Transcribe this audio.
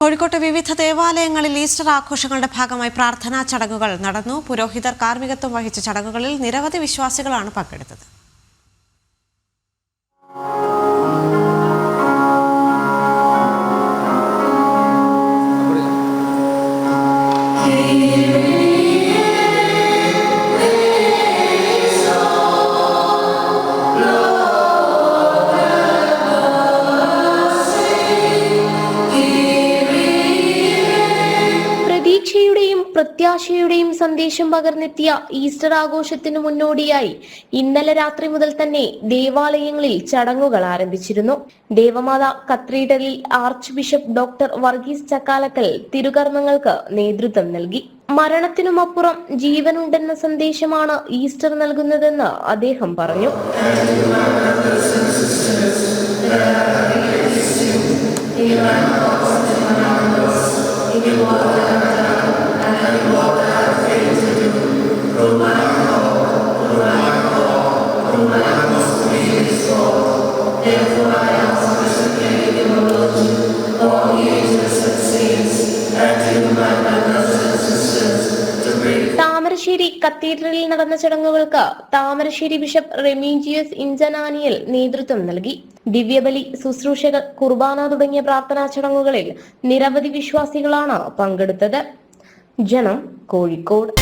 കോഴിക്കോട്ടെ വിവിധ ദേവാലയങ്ങളിൽ ഈസ്റ്റർ ആഘോഷങ്ങളുടെ ഭാഗമായി പ്രാർത്ഥനാ ചടങ്ങുകൾ നടന്നു. പുരോഹിതർ കാർമ്മികത്വം വഹിച്ച ചടങ്ങുകളിൽ നിരവധി വിശ്വാസികളാണ് പങ്കെടുത്തത്. പ്രത്യാശയുടെയും സന്ദേശം പകർന്നെത്തിയ ഈസ്റ്റർ ആഘോഷത്തിന് മുന്നോടിയായി ഇന്നലെ രാത്രി മുതൽ തന്നെ ദേവാലയങ്ങളിൽ ചടങ്ങുകൾ ആരംഭിച്ചിരുന്നു. ദേവമാത കത്തീഡ്രലിൽ archbishop doctor Varghese Chakkalakkal തിരുകർമ്മങ്ങൾക്ക് നേതൃത്വം നൽകി. മരണത്തിനുമപ്പുറം ജീവനുണ്ടെന്ന സന്ദേശമാണ് ഈസ്റ്റർ നൽകുന്നതെന്ന് അദ്ദേഹം പറഞ്ഞു. താമരശ്ശേരി കത്തീഡ്രലിൽ നടന്ന ചടങ്ങുകൾക്ക് താമരശ്ശേരി ബിഷപ്പ് റെമീജിയസ് ഇഞ്ചനാനിയൽ നേതൃത്വം നൽകി. ദിവ്യബലി ശുശ്രൂഷകൾ കുർബാന തുടങ്ങിയ പ്രാർത്ഥനാ ചടങ്ങുകളിൽ നിരവധി വിശ്വാസികളാണ് പങ്കെടുത്തത്. ജനം കോഴിക്കോട്